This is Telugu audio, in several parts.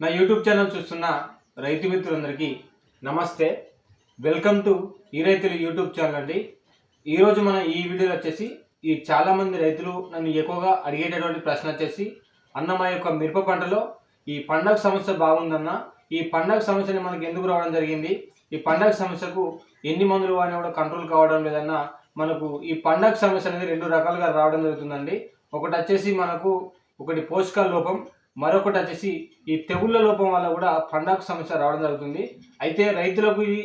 నా యూట్యూబ్ ఛానల్ చూస్తున్న రైతు మిత్రులందరికీ నమస్తే. వెల్కమ్ టు ఈ రైతులు యూట్యూబ్ ఛానల్ అండి. ఈరోజు మన ఈ వీడియోలో వచ్చేసి ఈ చాలామంది రైతులు నన్ను ఎక్కువగా అడిగేటటువంటి ప్రశ్న వచ్చేసి అన్న మా యొక్క మిరప పంటలో ఈ పండగ సమస్య బాగుందన్న ఈ పండగ సమస్యని మనకి ఎందుకు రావడం జరిగింది ఈ పండగ సమస్యకు ఎన్ని మందులు వాడినా కూడా కంట్రోల్ కావడం లేదన్న మనకు ఈ పండగ సమస్య అనేది రెండు రకాలుగా రావడం జరుగుతుందండి. ఒకటి వచ్చేసి మనకు ఒకటి పోషకాల లోపం మరొకటి వచ్చేసి ఈ తెగుళ్ళ లోపం వల్ల కూడా పండగ సమస్య రావడం జరుగుతుంది. అయితే రైతులకు ఇది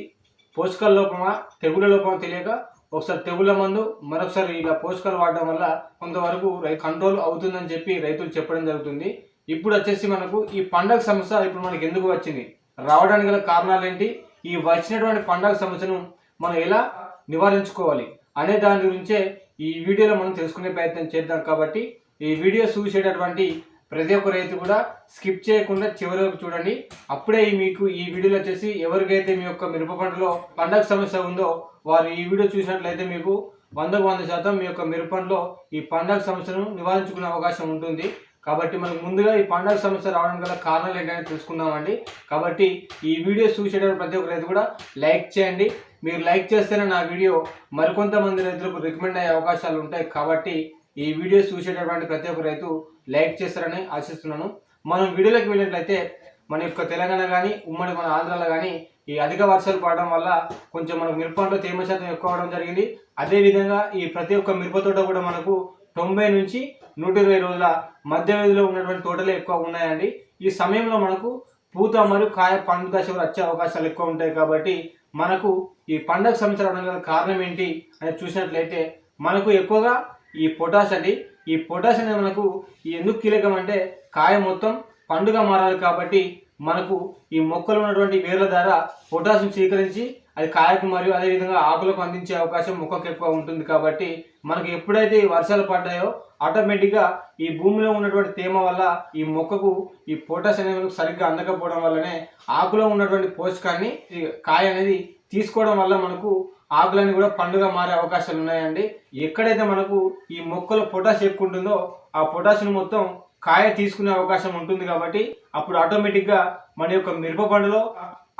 పోషకాల లోపమా తెగుళ్ళ లోపమా తెలియక ఒకసారి తెగుళ్ళ మందు మరొకసారి ఇలా పోషకాలు వాడడం వల్ల కొంతవరకు రై కంట్రోల్ అవుతుందని చెప్పి రైతులు చెప్పడం జరుగుతుంది. ఇప్పుడు వచ్చేసి మనకు ఈ పండగ సమస్య ఇప్పుడు మనకి ఎందుకు వచ్చింది? రావడానికి గల కారణాలు ఏంటి? ఈ వచ్చినటువంటి పండగ సమస్యను మనం ఎలా నివారించుకోవాలి అనే దాని గురించే ఈ వీడియోలో మనం తెలుసుకునే ప్రయత్నం చేద్దాం కాబట్టి ఈ వీడియో చూసేటటువంటి ప్రతి ఒక్క రైతు కూడా స్కిప్ చేయకుండా చివరి వరకు చూడండి. అప్పుడే మీకు ఈ వీడియోలో వచ్చేసి ఎవరికైతే మీ యొక్క మిరప పంటలో పండగ సమస్య ఉందో వారు ఈ వీడియో చూసినట్లయితే మీకు వందకు వంద శాతం మీ యొక్క మిరప పంటలో ఈ పండగ సమస్యను నివారించుకునే అవకాశం ఉంటుంది. కాబట్టి మనకు ముందుగా ఈ పండగ సమస్య రావడం గల కారణాలు ఏంటని తెలుసుకుందామండి. కాబట్టి ఈ వీడియో చూసేటప్పుడు ప్రతి ఒక్క రైతు కూడా లైక్ చేయండి. మీరు లైక్ చేస్తేనే నా వీడియో మరికొంతమంది రైతులకు రికమెండ్ అయ్యే అవకాశాలు ఉంటాయి. కాబట్టి ఈ వీడియో చూసేటటువంటి ప్రతి ఒక్క రైతు లైక్ చేస్తారని ఆశిస్తున్నాను. మనం వీడియోలోకి వెళ్ళినట్లయితే మన యొక్క తెలంగాణ కానీ ఉమ్మడి మన ఆంధ్రాలో కానీ ఈ అధిక వర్షాలు పడడం వల్ల కొంచెం మనకు మిరప పంటలో తేమ శాతం ఎక్కువ అవడం జరిగింది. అదేవిధంగా ఈ ప్రతి ఒక్క మిరప తోట కూడా మనకు తొంభై నుంచి నూట ఇరవై రోజుల మధ్య వ్యధిలో ఉన్నటువంటి తోటలే ఎక్కువ ఉన్నాయండి. ఈ సమయంలో మనకు పూత మరియు కాయ పండు దశ వచ్చే అవకాశాలు ఎక్కువ ఉంటాయి కాబట్టి మనకు ఈ పండగ సమస్య గల కారణం ఏంటి అని చూసినట్లయితే మనకు ఎక్కువగా ఈ పొటాష్ అండి ఈ పొటాష్ అనేది మనకు ఎందుకు కీలకం అంటే కాయ మొత్తం పండుగ మారాలి కాబట్టి మనకు ఈ మొక్కలు ఉన్నటువంటి వేర్ల ద్వారా పొటాషియం స్వీకరించి అది కాయకు మరియు అదేవిధంగా ఆకులకు అందించే అవకాశం మొక్కకు ఎక్కువ ఉంటుంది కాబట్టి మనకు ఎప్పుడైతే ఈ వర్షాలు పడ్డాయో ఆటోమేటిక్గా ఈ భూమిలో ఉన్నటువంటి తేమ వల్ల ఈ మొక్కకు ఈ పొటాష్ అనేది మనకు సరిగ్గా అందకపోవడం వల్లనే ఆకులో ఉన్నటువంటి పోషకాన్ని కాయ అనేది తీసుకోవడం వల్ల మనకు ఆకులన్నీ కూడా పండుగ మారే అవకాశాలు ఉన్నాయండి. ఎక్కడైతే మనకు ఈ మొక్కలో పొటాష్ ఎక్కువ ఉంటుందో ఆ పొటాషియం మొత్తం కాయ తీసుకునే అవకాశం ఉంటుంది కాబట్టి అప్పుడు ఆటోమేటిక్గా మన యొక్క మిరప పండులో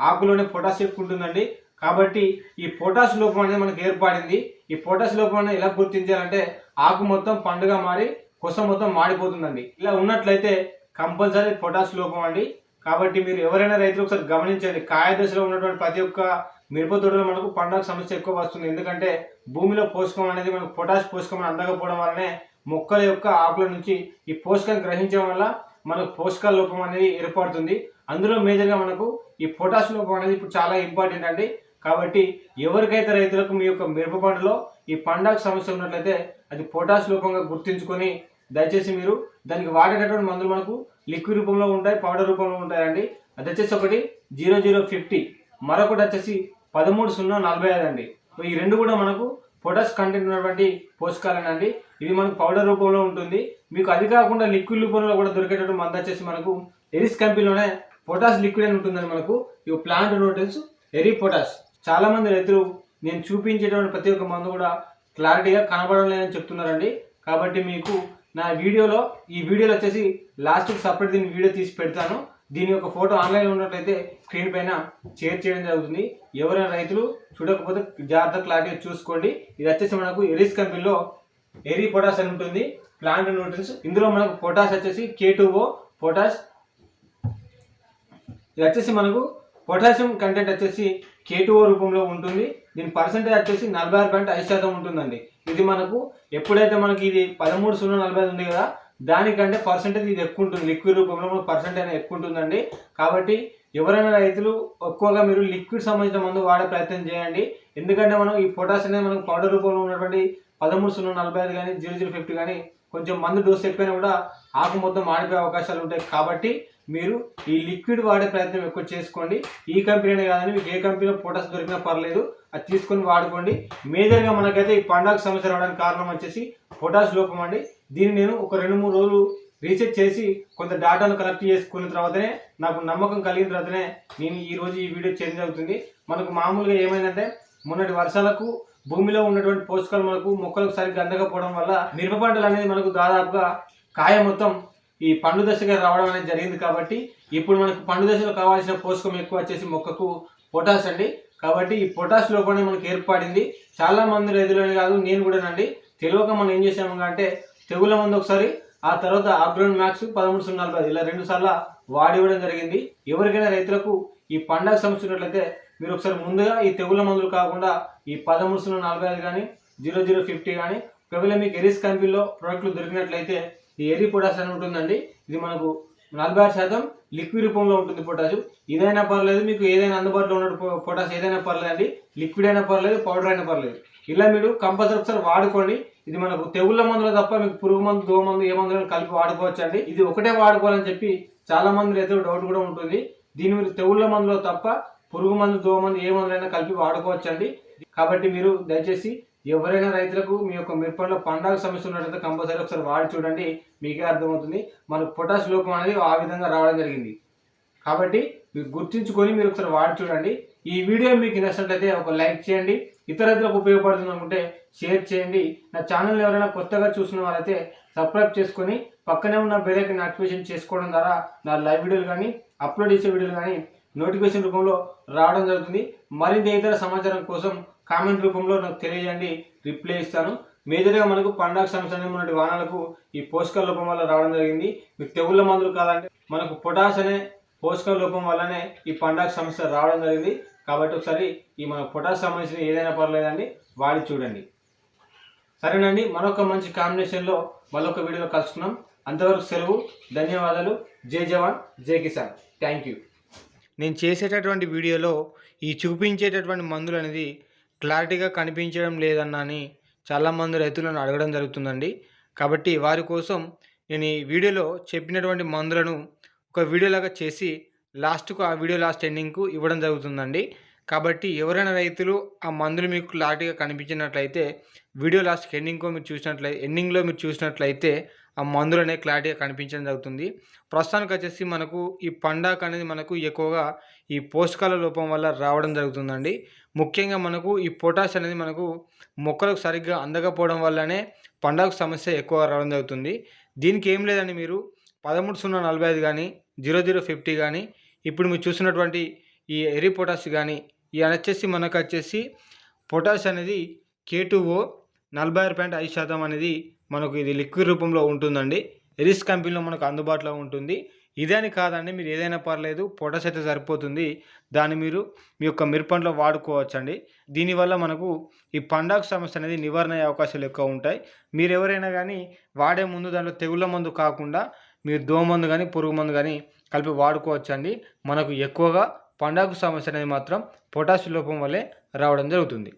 ఆకులోనే పొటాష్ ఎక్కువ ఉంటుందండి కాబట్టి ఈ పొటాష్ లోపం అనేది మనకు ఏర్పడింది. ఈ పొటాష్ లోపం అనేది ఎలా గుర్తించాలంటే ఆకు మొత్తం పండుగ మారి కొస మొత్తం మాడిపోతుందండి. ఇలా ఉన్నట్లయితే కంపల్సరీ పొటాష్ లోపం అండి. కాబట్టి మీరు ఎవరైనా రైతులు ఒకసారి గమనించండి. కాయ దశలో ఉన్నటువంటి ప్రతి ఒక్క మిరప తోటలో మనకు పండుగ సమస్య ఎక్కువ వస్తుంది. ఎందుకంటే భూమిలో పోషకం అనేది మనకు పొటాష్ పోషకం అందకపోవడం వల్లనే మొక్కల యొక్క ఆకుల నుంచి ఈ పోషకం గ్రహించడం వల్ల మనకు పోషకాల లోపం అనేది ఏర్పడుతుంది. అందులో మేజర్గా మనకు ఈ పొటాష్ లోపం అనేది ఇప్పుడు చాలా ఇంపార్టెంట్ అండి. కాబట్టి ఎవరికైతే రైతులకు మీ యొక్క మిరప పంటలో ఈ పండగ సమస్య ఉన్నట్లయితే అది పొటాష్ లోపంగా గుర్తించుకొని దయచేసి మీరు దానికి వాడేటటువంటి మందులు మనకు లిక్విడ్ రూపంలో ఉంటాయి పౌడర్ రూపంలో ఉంటాయండి. అది వచ్చేసి ఒకటి జీరో జీరో ఫిఫ్టీ. మరొకటి వచ్చేసి పదమూడు సున్నా నలభై ఐదు అండి. ఈ రెండు కూడా మనకు పొటాస్ కంటెంట్ ఉన్నటువంటి పోషకాలేనండి ఇది మనకు పౌడర్ రూపంలో ఉంటుంది. మీకు అది కాకుండా లిక్విడ్ రూపంలో కూడా దొరికేటటువంటి మందు వచ్చేసి మనకు ఎరిస్ కంపెనీలోనే పొటాస్ లిక్విడ్ అని ఉంటుందండి మనకు. ఇవి ప్లాంట్ నోటల్స్ ఎరి పొటాష్. చాలా మంది రైతులు నేను చూపించేటువంటి ప్రతి ఒక్క మందు కూడా క్లారిటీగా కనబడడం లేదని చెప్తున్నారండి. కాబట్టి మీకు నా వీడియోలో ఈ వీడియోలో వచ్చేసి లాస్ట్కి సపరేట్ దీని వీడియో తీసి పెడతాను. దీని యొక్క ఫోటో ఆన్లైన్లో ఉన్నట్లయితే స్క్రీన్ పైన షేర్ చేయడం జరుగుతుంది. ఎవరైనా రైతులు చూడకపోతే జాగ్రత్త క్లారిటీగా చూసుకోండి. ఇది వచ్చేసి మనకు ఎరిస్ కంపెనీలో ఎరి పొటాష్ అని ఉంటుంది. Plant nutrients. ఇందులో మనకు పొటాష్ వచ్చేసి కే టూఓ పొటాష్. ఇది వచ్చేసి మనకు పొటాషియం కంటెంట్ వచ్చేసి కే రూపంలో ఉంటుంది. దీని పర్సెంటేజ్ వచ్చేసి నలభై ఆరు పాయింట్ ఐదు శాతం ఉంటుందండి. ఇది మనకు ఎప్పుడైతే మనకి ఇది పదమూడు సున్నా నలభై ఐదు ఉంది కదా దానికంటే పర్సెంటేజ్ ఇది ఎక్కువ ఉంటుంది. లిక్విడ్ రూపంలో మనకు అనేది ఎక్కువ ఉంటుందండి. కాబట్టి ఎవరైనా రైతులు ఎక్కువగా మీరు లిక్విడ్ సంబంధించిన మందు వాడే ప్రయత్నం చేయండి. ఎందుకంటే మనం ఈ పొటాష్ అనేది మనకు పౌడర్ రూపంలో ఉన్నటువంటి పదమూడు సున్నా నలభై ఐదు కానీ జీరో జీరో ఫిఫ్టీ కానీ కొంచెం మందు డోస్ ఎక్కువైనా కూడా ఆకు మొత్తం మాడిపోయే అవకాశాలు ఉంటాయి. కాబట్టి మీరు ఈ లిక్విడ్ వాడే ప్రయత్నం ఎక్కువ చేసుకోండి. ఈ కంపెనీ కాదని మీకు ఏ కంపెనీలో పొటాస్ దొరికినా పర్లేదు అది తీసుకొని వాడుకోండి. మేజర్గా మనకైతే ఈ పండగ సమస్య రావడానికి కారణం వచ్చేసి పొటాష్ లోపం అండి. దీన్ని నేను ఒక రెండు మూడు రోజులు రీసెర్చ్ చేసి కొంత డేటాను కలెక్ట్ చేసుకున్న తర్వాతనే నాకు నమ్మకం కలిగిన తర్వాతనే నేను ఈ రోజు ఈ వీడియో చేంజ్ అవుతుంది. మనకు మామూలుగా ఏమైందంటే మొన్నటి వర్షాలకు భూమిలో ఉన్నటువంటి పోషకాలు మనకు మొక్కలకు సరిగ్గా అందకపోవడం వల్ల మిరప పంటలు అనేది మనకు దాదాపుగా కాయ మొత్తం ఈ పండు దశగా రావడం అనేది జరిగింది కాబట్టి ఇప్పుడు మనకు పండు దశలో కావాల్సిన పోషకం ఎక్కువ వచ్చేసి మొక్కకు పొటాష్ అండి. కాబట్టి ఈ పొటాష్ లోపలనే మనకు ఏర్పడింది. చాలా మంది రైతులని కాదు నేను కూడానండి తెలియక మనం ఏం చేసాము అంటే తెగుల మందు ఒకసారి ఆ తర్వాత ఆగ్రోన్ మ్యాక్స్ పదమూడు సున్నా నలభై ఐదు ఇలా రెండు సార్లు వాడి ఇవ్వడం జరిగింది. ఎవరికైనా రైతులకు ఈ పండగ సమస్య మీరు ఒకసారి ముందుగా ఈ తెగుల మందులు కాకుండా ఈ పదమూడు సున్నా నలభై ఐదు కానీ జీరో జీరో ఫిఫ్టీ కానీ ఒకవేళ మీకు ఎరిస్ కంపెనీలో ప్రోడక్ట్లు దొరికినట్లయితే ఈ ఎర్రి పొటాష్ అని ఉంటుందండి? ఇది మనకు నలభై ఆరు శాతం లిక్విడ్ రూపంలో ఉంటుంది పొటాష్ ఇదైనా పర్లేదు మీకు ఏదైనా అందుబాటులో ఉన్న పొటాష్ ఏదైనా పర్లేదు అండి లిక్విడ్ అయినా పర్లేదు పౌడర్ అయినా పర్లేదు. ఇలా మీరు కంపల్సరీ ఒకసారి వాడుకోండి. ఇది మనకు తెగుళ్ళ మందులు తప్ప మీకు పురుగు మందు దోమ మందు ఏ మందులు కలిపి వాడుకోవచ్చు అండి ఇది ఒకటే వాడుకోవాలని చెప్పి చాలా మంది రైతులు డౌట్ కూడా ఉంటుంది. దీని మీరు తెగుళ్ళ మందులో తప్ప పురుగు మందు దోమ మందు ఏ మందులైనా కలిపి వాడుకోవచ్చు అండి కాబట్టి మీరు దయచేసి ఎవరైనా రైతులకు మీ యొక్క మిరపలో పండగ సమస్య ఉన్నట్లయితే కంపల్సరీ ఒకసారి వాడి చూడండి. మీకే అర్థమవుతుంది. మనకు పొటాష్ లోపం అనేది ఆ విధంగా రావడం జరిగింది. కాబట్టి మీరు గుర్తించుకొని మీరు ఒకసారి వాడి చూడండి. ఈ వీడియో మీకు నచ్చినట్లయితే ఒక లైక్ చేయండి. ఇతర రైతులకు ఉపయోగపడుతుంది అనుకుంటే షేర్ చేయండి. నా ఛానల్ ఎవరైనా కొత్తగా చూసిన వాళ్ళైతే సబ్స్క్రైబ్ చేసుకొని పక్కనే ఉన్న బెల్ నోటిఫికేషన్ చేసుకోవడం ద్వారా నా లైవ్ వీడియోలు కానీ అప్లోడ్ చేసే వీడియోలు కానీ నోటిఫికేషన్ రూపంలో రావడం జరుగుతుంది. మరింత ఇతర సమాచారం కోసం కామెంట్ రూపంలో నాకు తెలియజేయండి. రిప్లై ఇస్తాను. మేజర్గా మనకు పండగ సమస్య అనేది వాహనాలకు ఈ పోషకాల లోపం వల్ల రావడం జరిగింది. మీకు తెగుళ్ళ మందులు కాదంటే మనకు పొటాష్ అనే పోషకాల లోపం వల్లనే ఈ పండగ సమస్య రావడం జరిగింది. కాబట్టి ఒకసారి ఈ మన పొటాష్ సంబంధించిన ఏదైనా పర్లేదండి వాడి చూడండి. సరేనండి మరొక మంచి కాంబినేషన్లో మరొక వీడియోలో కలుసుకున్నాం అంతవరకు సెలవు ధన్యవాదాలు. జై జవాన్ జై కిసాన్. Thank you. నేను చేసేటటువంటి వీడియోలో ఈ చూపించేటటువంటి మందులు అనేది క్లారిటీగా కనిపించడం లేదన్నా అని చాలామంది రైతులను అడగడం జరుగుతుందండి. కాబట్టి వారి కోసం నేను ఈ వీడియోలో చెప్పినటువంటి మందులను ఒక వీడియోలాగా చేసి లాస్ట్కు ఆ వీడియో లాస్ట్ ఎండింగ్కు ఇవ్వడం జరుగుతుందండి. కాబట్టి ఎవరైనా రైతులు ఆ మందులు మీకు క్లారిటీగా కనిపించినట్లయితే వీడియో లాస్ట్ ఎండింగ్లో మీరు చూసినట్లయితే ఎండింగ్లో మీరు చూసినట్లయితే ఆ మందులు అనేవి క్లారిటీగా కనిపించడం జరుగుతుంది. ప్రస్తుతానికి వచ్చేసి మనకు ఈ పండాక్ అనేది మనకు ఎక్కువగా ఈ పోషకాల లోపం వల్ల రావడం జరుగుతుందండి. ముఖ్యంగా మనకు ఈ పొటాష్ అనేది మనకు మొక్కలకు సరిగ్గా అందకపోవడం వల్లనే పండాకు సమస్య ఎక్కువగా రావడం జరుగుతుంది. దీనికి ఏం లేదండి మీరు పదమూడు సున్నా నలభై ఐదు కానీ జీరో జీరో ఫిఫ్టీ కానీ ఇప్పుడు మీరు చూసినటువంటి ఈ ఎరి పొటాష్ కానీ ఈ వచ్చేసి మనకు వచ్చేసి పొటాష్ అనేది కే టూ నలభై ఆరు పాయింట్ ఐదు శాతం అనేది మనకు ఇది లిక్విడ్ రూపంలో ఉంటుందండి. ఎరిస్ కంపెనీలో మనకు అందుబాటులో ఉంటుంది. ఇదని కాదండి మీరు ఏదైనా పర్లేదు పొటాష్ అయితే సరిపోతుంది. దాన్ని మీరు మీ యొక్క మిరపంలో వాడుకోవచ్చండి. దీనివల్ల మనకు ఈ పండాకు సమస్య అనేది నివారణ అయ్యే అవకాశాలు ఎక్కువ ఉంటాయి. మీరు ఎవరైనా కానీ వాడే ముందు దాంట్లో తెగుళ్ళ మందు కాకుండా మీరు దోమ మందు కానీ పురుగు మందు కానీ కలిపి వాడుకోవచ్చండి. మనకు ఎక్కువగా పండాకు సమస్య అనేది మాత్రం పొటాష్ లోపం వల్లే రావడం జరుగుతుంది.